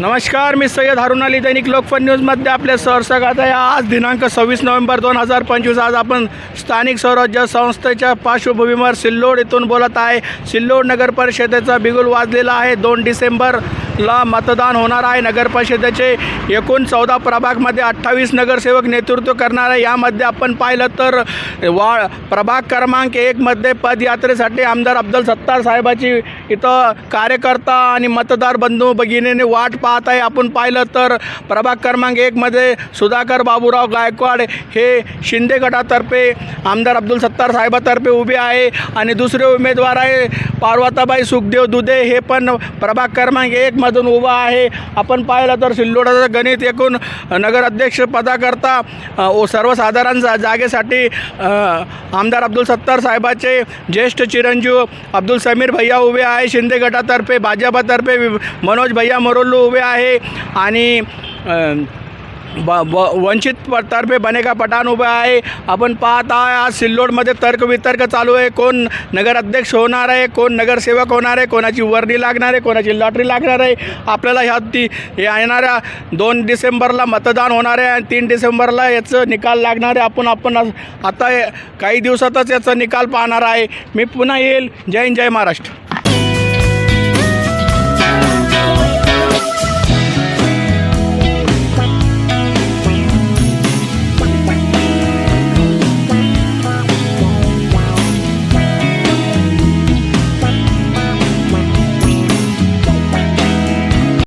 नमस्कार मी सय्यद हारून अली दैनिक लोकफन न्यूजमध्ये आपल्या सहर्षकात आहे. आज दिनांक सव्वीस नोव्हेंबर दोन हजार पंचवीस आज आपण स्थानिक स्वराज्य संस्थेच्या पार्श्वभूमीवर सिल्लोड येथून बोलत आहे. सिल्लोड नगर परिषदेचा बिगुल वाजलेला आहे. दोन डिसेंबर ला मतदान होणार आहे. नगरपरिषदेचे एकूण चौदा प्रभागमध्ये अठ्ठावीस नगरसेवक नेतृत्व करणार आहे. यामध्ये आपण पाहिलं तर वा प्रभाग क्रमांक एकमध्ये पदयात्रेसाठी आमदार अब्दुल सत्तार साहेबाची इथं कार्यकर्ता आणि मतदार बंधू भगिनीने वाट पाहत आहे. आपण पाहिलं तर प्रभाग क्रमांक एकमध्ये सुधाकर बाबूराव गायकवाड हे शिंदे गटातर्फे आमदार अब्दुल सत्तार साहेबातर्फे उभे आहे. आणि दुसरे उमेदवार आहे पार्वताबाई सुखदेव दुधे. हे पण प्रभाग क्रमांक माध्यमातून उभा आहे. आपण पाहिलं तर सिल्लोडाचं गणित एकूण नगराध्यक्ष पदाकरता ओ सर्वसाधारण जा जागेसाठी आमदार अब्दुल सत्तार साहेबाचे ज्येष्ठ चिरंजीव अब्दुल समीर भैया उभे आहे. शिंदे गटातर्फे भाजपातर्फे मनोज भैया मोरोल्लू उभे आहे. आणि वंचित तर्फे बनेगा पठाण उभा आहे आपण पाहत आहे आज सिल्लोडमध्ये तर्कवितर्क चालू आहे. कोण नगराध्यक्ष होणार आहे? कोण नगरसेवक होणार आहे? कोणाची वर्णी लागणार आहे? कोणाची लॉटरी लागणार आहे? आपल्याला ह्या ती येणाऱ्या दोन डिसेंबरला मतदान होणार आहे आणि तीन डिसेंबरला याचं निकाल लागणार आहे. आपण आपण आता काही दिवसातच याचा निकाल पाहणार आहे. मी पुन्हा येईल. जय हिंद जय महाराष्ट्र.